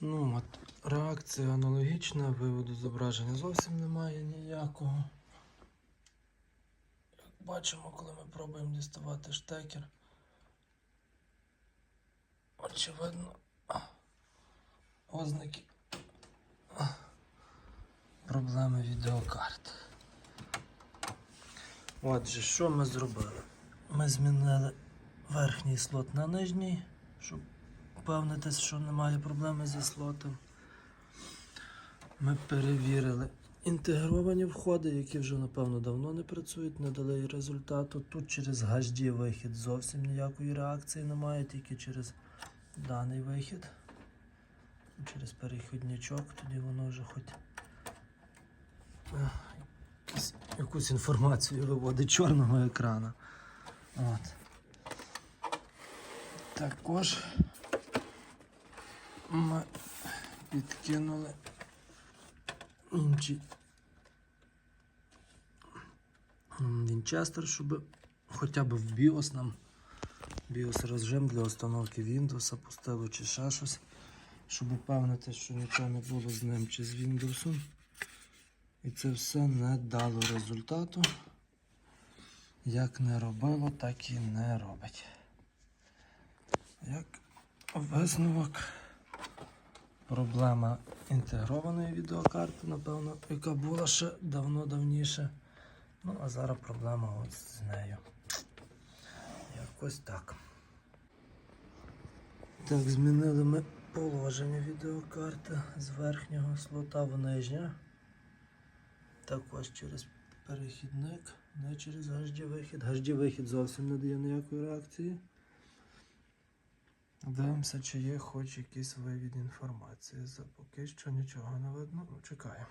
Ну от, реакція аналогічна, виводу зображення зовсім немає ніякого. Як бачимо, коли ми пробуємо діставати штекер. Очевидно, ознаки проблеми відеокарт. Отже, що ми зробили? Ми змінили верхній слот на нижній, щоб впевнитись, що немає проблеми зі слотом. Ми перевірили інтегровані входи, які вже, напевно, давно не працюють, не дали результату. Тут через HD вихід зовсім ніякої реакції немає, тільки через даний вихід. Через перехідничок, тоді воно вже хоч е, якісь- якусь інформацію виводить чорного екрана. От. Також ми підкинули інший м, Вінчестер, щоб хоча б в BIOS нам BIOS режим для установки Windows пустило чи ще щось, щоб упевнити, що нічого не було з ним чи з Windows. І це все не дало результату. Як не робило, так і не робить. Як висновок, проблема інтегрованої відеокарти, напевно, яка була ще давно-давніше. Ну, а зараз проблема от з нею. Якось так. Так, змінили ми положення відеокарти з верхнього слота в нижнє. Також через перехідник, не через HD вихід. HD вихід зовсім не дає ніякої реакції. Дивимося, чи є хоч якийсь вивід інформації. За поки що нічого не видно. Ну, чекаємо.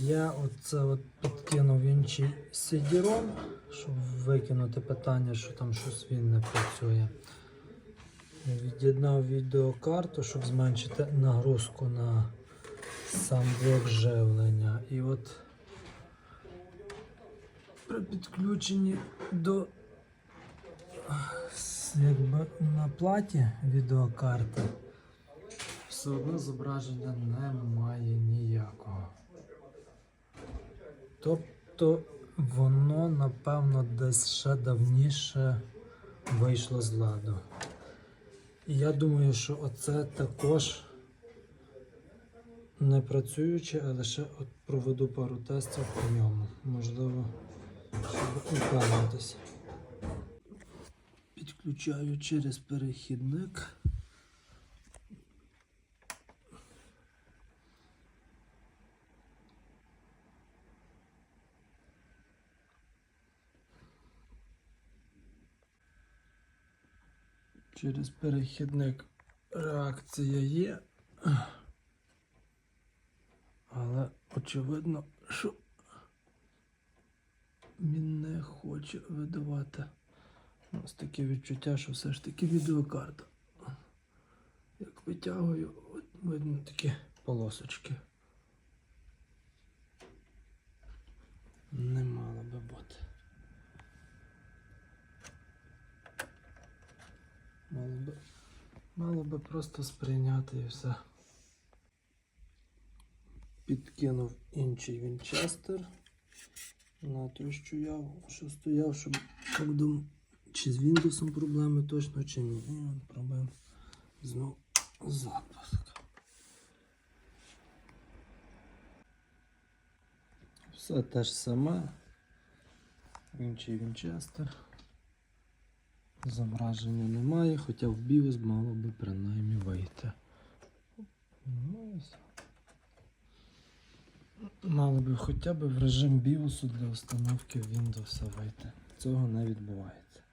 Я оце от підкинув інший CD-ROM, щоб викинути питання, що там щось він не працює. Від'єднав відеокарту, щоб зменшити нагрузку на сам блок живлення. І от при підключенні до якби на платі відеокарти все одно зображення немає ніякого. Тобто воно, напевно, десь ще давніше вийшло з ладу. І я думаю, що оце також не працюючи, а лише от проведу пару тестів по ньому. Можливо, щоб упевнитися. Підключаю через перехідник. Через перехідник реакція є. Але очевидно, що він не хоче видавати. Ось таке відчуття, що все ж таки відеокарта. Як витягую, от видно такі полосочки. Не мало би бути. Мало би, мало би просто сприйняти і все. Підкинув інший вінчестер на той, що я що стояв, щоб як дум, чи з Windows проблеми точно, чи ні. Ну, от Пробуємо знову запуск. Все те ж саме. Інший вінчестер. Зображення немає, хоча в BIOS мало би принаймні вийти. Ну, і. Мало би хоча б в режим BIOS для установки Windows вийти. Цього не відбувається.